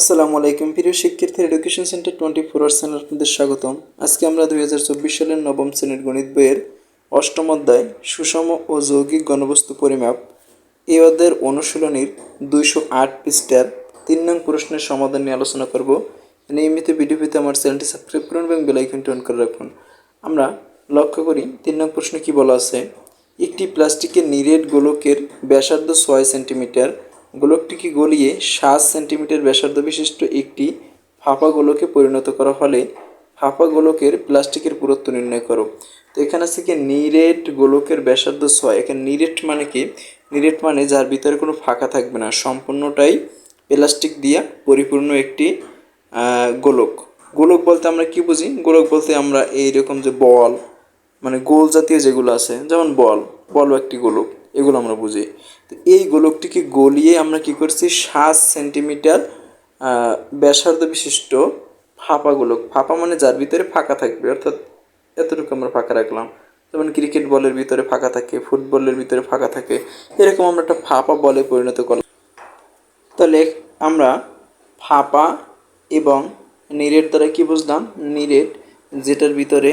আসসালামু আলাইকুম প্রিয় শিক্ষার্থী education centre twenty four hours channel আপনাদের স্বাগতম। আজকে আমরা দুই হাজার চব্বিশ সালের নবম শ্রেণির গণিত বইয়ের অষ্টম অধ্যায় সুষম ও যৌগিক গণবস্তু পরিমাপ এই অধ্যায়ের অনুশীলনীর দুইশো আট পৃষ্ঠার তিন নং প্রশ্নের সমাধান নিয়ে আলোচনা করব। নিয়মিত ভিডিও পেতে আমার চ্যানেলটি সাবস্ক্রাইব করুন এবং বেলাইকনটি অন করে রাখুন। আমরা লক্ষ্য করি, তিন নং প্রশ্নে কী বলা আছে? একটি প্লাস্টিকের নিরেট গোলকের ব্যাসার্ধ ছয় সেন্টিমিটার গোলকটিকে গলিয়ে সাত সেন্টিমিটার ব্যাসার্ধ বিশিষ্ট একটি ফাঁপা গোলকে পরিণত করা হলে ফাঁপা গোলকের প্লাস্টিকের পুরুত্ব নির্ণয় করো। তো এখানে আছে কি, নিরেট গোলকের ব্যাসার্ধ ছয়। এখানে নিরেট মানে কি? নিরেট মানে যার ভিতরে কোনো ফাঁকা থাকবে না। সম্পূর্ণটাই প্লাস্টিক দিয়া পরিপূর্ণ একটি গোলক। গোলক বলতে আমরা কি বুঝি? গোলক বলতে আমরা এইরকম যে বল মানে গোল জাতীয় যেগুলো আছে, যেমন বল বলও একটি গোলক। এগুলো আমরা বুঝি। তো এই গোলকটিকে গলিয়ে আমরা কি করছি? সাত সেন্টিমিটার ব্যাসার্ধ বিশিষ্ট ফাঁপা গোলক। ফাঁপা মানে যার ভিতরে ফাঁকা থাকবে, অর্থাৎ এতটুকু আমরা ফাঁকা রাখলাম। যেমন ক্রিকেট বলের ভিতরে ফাঁকা থাকে, ফুটবলের ভিতরে ফাঁকা থাকে, এরকম আমরা একটা ফাঁপা বলে পরিণত করলাম। তাহলে আমরা ফাঁপা এবং নিরেট দ্বারা কি বুঝলাম? নিরেট, যেটার ভিতরে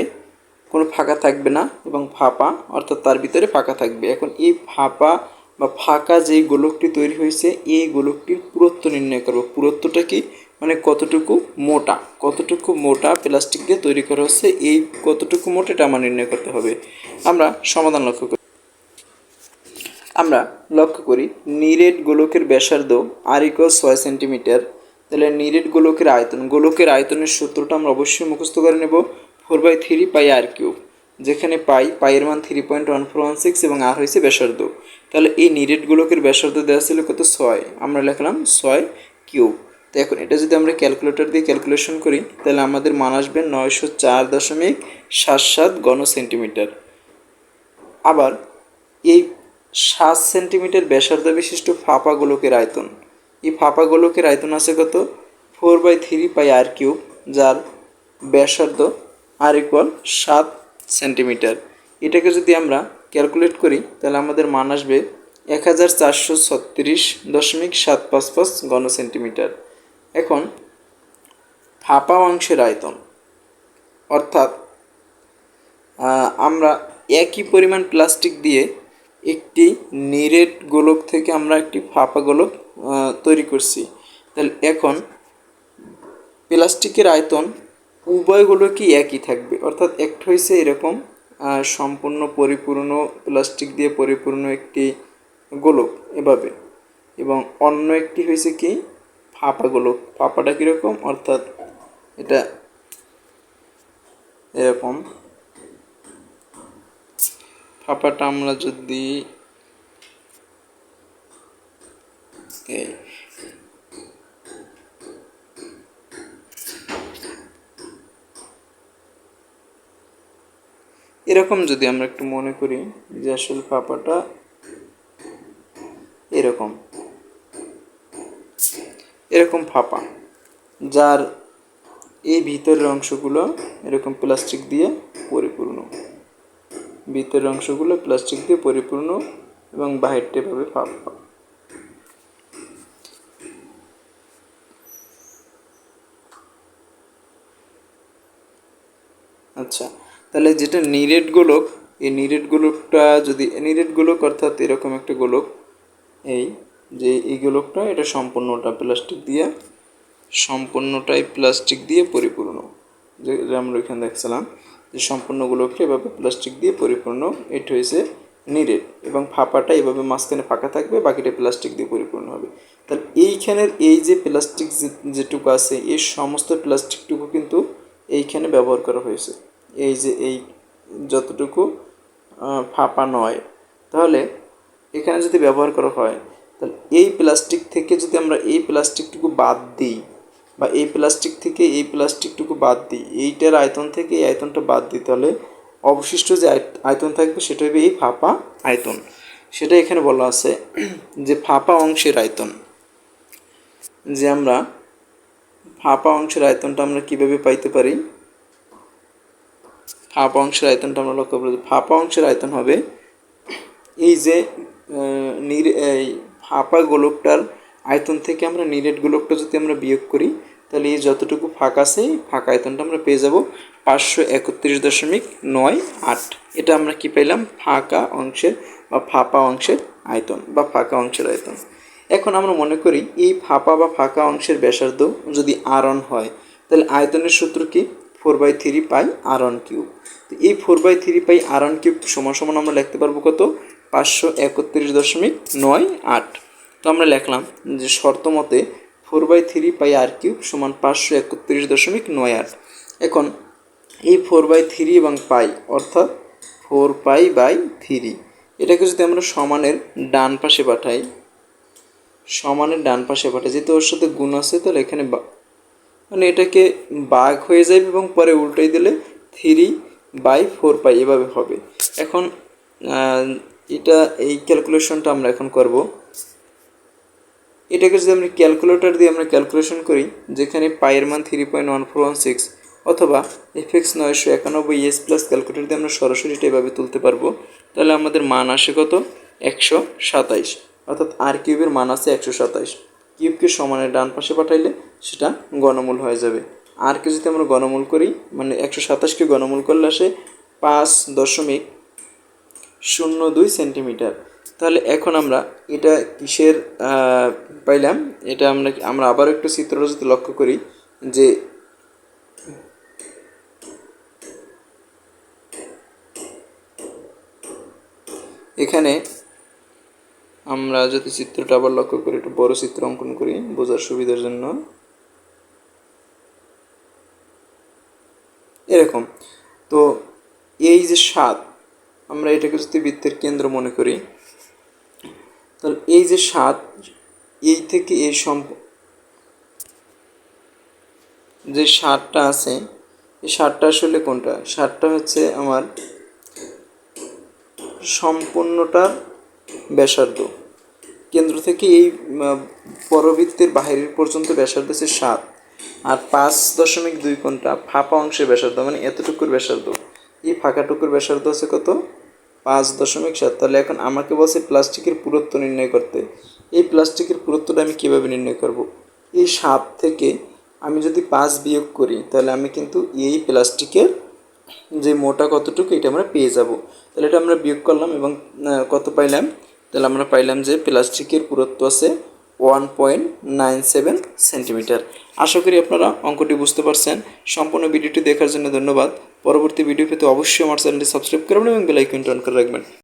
কোনো ফাঁকা থাকবে না এবং ফাঁপা, অর্থাৎ তার ভিতরে ফাঁকা থাকবে। এখন এই ফাঁপা বা ফাঁকা যেই গোলকটি তৈরি হয়েছে, এই গোলকটির পুরত্ব নির্ণয় করব। পুরত্বটা কি? মানে কতটুকু মোটা কতটুকু মোটা প্লাস্টিক দিয়ে তৈরি করা হচ্ছে, এই কতটুকু মোটা এটা আমার নির্ণয় করতে হবে। আমরা সমাধান লক্ষ্য করি। আমরা লক্ষ্য করি, নিরেট গোলকের ব্যাসার্ধ আর ইকুয়াল ছয় সেন্টিমিটার তাহলে নিরেট গোলকের আয়তন, গোলকের আয়তনের সূত্রটা আমরা অবশ্যই মুখস্থ করে নেব। Four by three pi r cube, যেখানে পাই, পাইয়ের মান three point one four one six এবং আর হয়েছে ব্যাসার্ধ। তাহলে এই নিরেট গোলকের ব্যাসার্ধ দেওয়া ছিল কত? ছয়। আমরা লিখলাম ছয় কিউব। তো এখন এটা যদি আমরা ক্যালকুলেটর দিয়ে ক্যালকুলেশন করি, তাহলে আমাদের মান আসবে নয়শো চার দশমিক সাত সাত গণ সেন্টিমিটার। আবার এই সাত সেন্টিমিটার ব্যাসার্ধ বিশিষ্ট ফাঁপা আয়তন। এই ফাঁপা আয়তন আছে কত? Four by three pi r cube, যার ব্যাসার্ধ আর ইকুয়াল সাত সেন্টিমিটার এটাকে যদি আমরা ক্যালকুলেট করি, তাহলে আমাদের মান আসবে এক হাজার চারশো ছত্রিশ দশমিক সাত পাঁচ পাঁচ ঘন সেন্টিমিটার এখন ফাঁপা অংশের আয়তন, অর্থাৎ আমরা একই পরিমাণ প্লাস্টিক দিয়ে একটি নিরেট গোলক থেকে আমরা একটি ফাঁপা গোলক তৈরি করছি। তাহলে এখন প্লাস্টিকের আয়তন উভয়গুলো কি একই থাকবে? অর্থাৎ একটা হয়েছে এরকম সম্পূর্ণ পরিপূর্ণ, প্লাস্টিক দিয়ে পরিপূর্ণ একটি গোলক এভাবে। এবং অন্য একটি হয়েছে কি? ফাঁপা গোলক। ফাঁপাটা কীরকম? অর্থাৎ এটা এরকম। ফাঁপাটা আমরা যদি এই এরকম যদি আমরা একটু মনে করি যে আসলে ফাঁপাটা এরকম। এরকম ফাঁপা যার এই ভিতরের অংশগুলো এরকম প্লাস্টিক দিয়ে পরিপূর্ণ। ভিতরের অংশগুলো প্লাস্টিক দিয়ে পরিপূর্ণ এবং বাহিরটা এভাবে ফাঁপা আচ্ছা তাহলে যেটা নিরেট গোলক, এই নিরেট গোলকটা যদি নিরেট গোলক অর্থাৎ এরকম একটা গোলক, এই যে এই গোলকটা, এটা সম্পূর্ণটা প্লাস্টিক দিয়ে, সম্পূর্ণটাই প্লাস্টিক দিয়ে পরিপূর্ণ। যে আমরা এখানে দেখছিলাম, যে সম্পূর্ণ গোলকটা এভাবে প্লাস্টিক দিয়ে পরিপূর্ণ, এটা হয়েছে নিরেট এবং ফাঁপাটা এভাবে মাঝখানে ফাঁকা থাকবে, বাকিটা প্লাস্টিক দিয়ে পরিপূর্ণ হবে। তাহলে এইখানের এই যে প্লাস্টিক যেটুকু আছে, এই সমস্ত প্লাস্টিকটুকু কিন্তু এইখানে ব্যবহার করা হয়েছে। এই যে এই যতটুকু ফাঁপা নয়। তাহলে এখানে যদি ব্যবহার করা হয়, তাহলে এই প্লাস্টিক থেকে যদি আমরা এই প্লাস্টিকটুকু বাদ দিই বা এই প্লাস্টিক থেকে এই প্লাস্টিকটুকু বাদ দিই, এইটার আয়তন থেকে এই আয়তনটা বাদ দিই, তাহলে অবশিষ্ট যে আয়তন থাকবে সেটা হবে এই ফাঁপা আয়তন। সেটা এখানে বলা আছে যে ফাঁপা অংশের আয়তন। যে আমরা ফাঁপা অংশের আয়তনটা আমরা কীভাবে পাইতে পারি? ফাঁপা অংশের আয়তনটা আমরা লক্ষ্য করি ফাঁপা অংশের আয়তন হবে এই যে এই ফাঁপা গোলকটার আয়তন থেকে আমরা নিরেট গোলকটা যদি আমরা বিয়োগ করি, তাহলে এই যতটুকু ফাঁকা আছে ফাঁকা আয়তনটা আমরা পেয়ে যাব পাঁচশো একত্রিশ দশমিক নয় আট। এটা আমরা কি পেলাম ফাঁকা অংশের বা ফাঁপা অংশের আয়তন বা ফাঁকা অংশের আয়তন। এখন আমরা মনে করি, এই ফাঁপা বা ফাঁকা অংশের ব্যাসার্ধ যদি আর হয়, তাহলে আয়তনের সূত্র কি? Four by three pi r on cube. তো এই four by three pi r on cube সমান সমান আমরা লিখতে পারব কত? পাঁচশো একত্রিশ দশমিক নয় আট। তো আমরা লিখলাম যে শর্ত মতে four by three pi r cube সমান পাঁচশো একত্রিশ দশমিক নয় আট। এখন এই ফোর বাই থ্রি এবং পাই অর্থাৎ ফোর পাই বাই থ্রি, এটাকে যদি আমরা সমানের ডান পাশে পাঠাই, সমানের ডান পাশে পাঠাই, যেহেতু ওর সাথে গুণ আছে, তাহলে এখানে মানে এটাকে বাঘ হয়ে যাবে এবং পরে উল্টাই দিলে থ্রি বাই ফোর পাই এভাবে হবে। এখন এটা এই ক্যালকুলেশনটা আমরা এখন করব। এটাকে যদি আমরা ক্যালকুলেটর দিয়ে আমরা ক্যালকুলেশন করি, যেখানে পায়ের মান three point one four one six অথবা এফএক্স নয়শো একানব্বই এস প্লাস ক্যালকুলেটর দিয়ে আমরা সরাসরি এটা এভাবে তুলতে পারব, তাহলে আমাদের মান আসে কত? একশো সাতাইশ। অর্থাৎ আর কিউবের মান আছে একশো সাতাইশ। কিউবকে সমানের ডান পাশে পাঠাইলে সেটা গণমূল হয়ে যাবে। আর কে যদি আমরা গণমূল করি মানে একশো সাতাশকে গণমূল করলে আসে পাঁচ দশমিক শূন্য দুই সেন্টিমিটার। তাহলে এখন আমরা এটা কিসের পাইলাম? এটা আমরা আমরা আবার একটু চিত্রটা যদি লক্ষ্য করি, যে এখানে আমরা যদি চিত্রটা আবার লক্ষ্য করি, একটু বড় চিত্র অঙ্কন করি, বোঝার সুবিধার জন্য এরকম তো এই যে স্বাদ, আমরা এটাকে যদি বৃত্তের কেন্দ্র মনে করি, তাহলে এই যে স্বাদ, এই থেকে এই সম্প, যে সারটা আছে, এই সারটা আসলে কোনটা? সারটা হচ্ছে আমার সম্পূর্ণটার ব্যাসার্ধ। কেন্দ্র থেকে এই পরবৃত্তের বাহিরের পর্যন্ত ব্যাসার্ধ হচ্ছে সাত আর পাঁচ দশমিক দুই কোণটা ফাঁপা অংশের ব্যাসার্ধ মানে এতটুকুর ব্যাসার্ধ। এই ফাঁকাটুকুর ব্যাসার্ধ আছে কত? পাঁচ দশমিক সাত। তাহলে এখন আমাকে বলছে প্লাস্টিকের পুরুত্ব নির্ণয় করতে। এই প্লাস্টিকের পুরুত্বটা আমি কীভাবে নির্ণয় করব? এই সাত থেকে আমি যদি পাঁচ বিয়োগ করি, তাহলে আমি কিন্তু এই প্লাস্টিকের যে মোটা কতটুকু, এটা আমরা পেয়ে যাব। তাহলে এটা আমরা বিয়োগ করলাম এবং কত পাইলাম? তাহলে আমরা পাইলাম যে প্লাস্টিকের পুরুত্ব আছে one point nine seven centimetre আশা করি আপনারা অঙ্কটি বুঝতে পারছেন। সম্পূর্ণ ভিডিওটি দেখার জন্য ধন্যবাদ। পরবর্তী ভিডিও পেতে অবশ্যই আমার চ্যানেলটি সাবস্ক্রাইব করবেন এবং বেল আইকনটি অন করে রাখবেন।